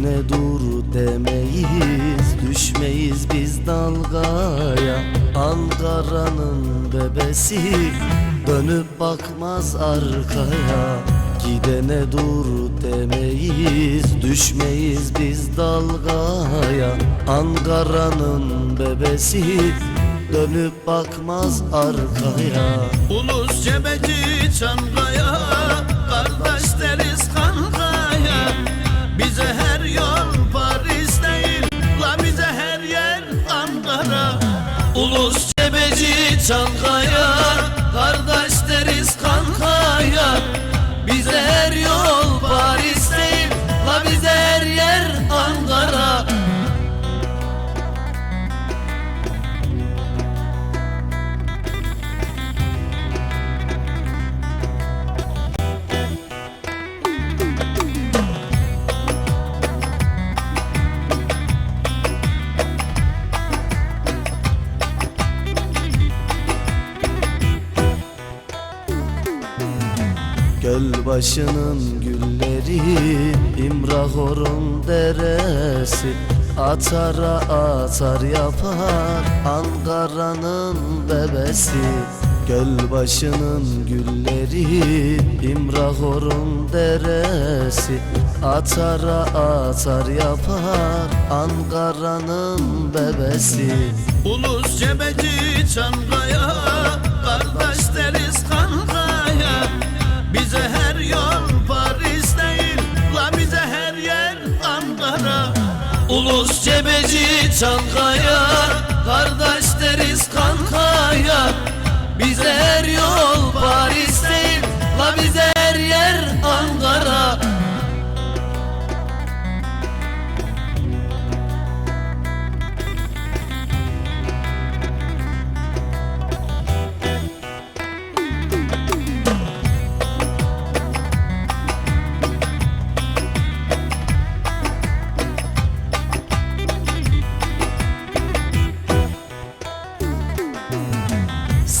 Birine dur demeyiz Düşmeyiz biz dalgaya. Ankara'nın bebesi Dönüp bakmaz arkaya. Gidene dur demeyiz Düşmeyiz biz dalgaya. Ankara'nın bebesi Dönüp bakmaz arkaya. Ulus cebeci çan Ulus cebeci Çankaya Gölbaşının gülleri İmrahor'un deresi Atara atar yapar. Ankara'nın bebesi Gölbaşının gülleri İmrahor'un deresi Atara atar yapar. Ankara'nın bebesi. Ulus cebeci Çankaya Kardeş deriz kankaya cebeci Çankaya Kardeş deriz kankaya. Bize her yol Paris değil La bize her yer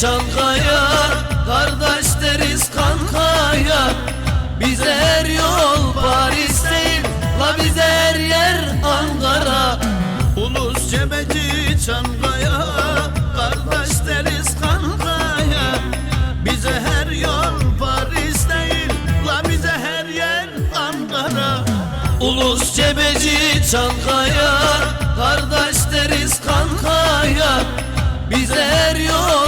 Çankaya Kardeş deriz kankaya. Bize her yol Paris değil La bize her yer Ankara. Ulus cebeci Çankaya Kardeş deriz kankaya. Bize her yol Paris değil La bize her yer Ankara. Ulus cebeci Çankaya Kardeş deriz kankaya. Bize her yol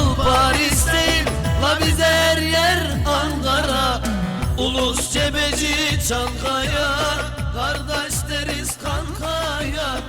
Ulus cebeci Çankaya Kardeş deriz kankaya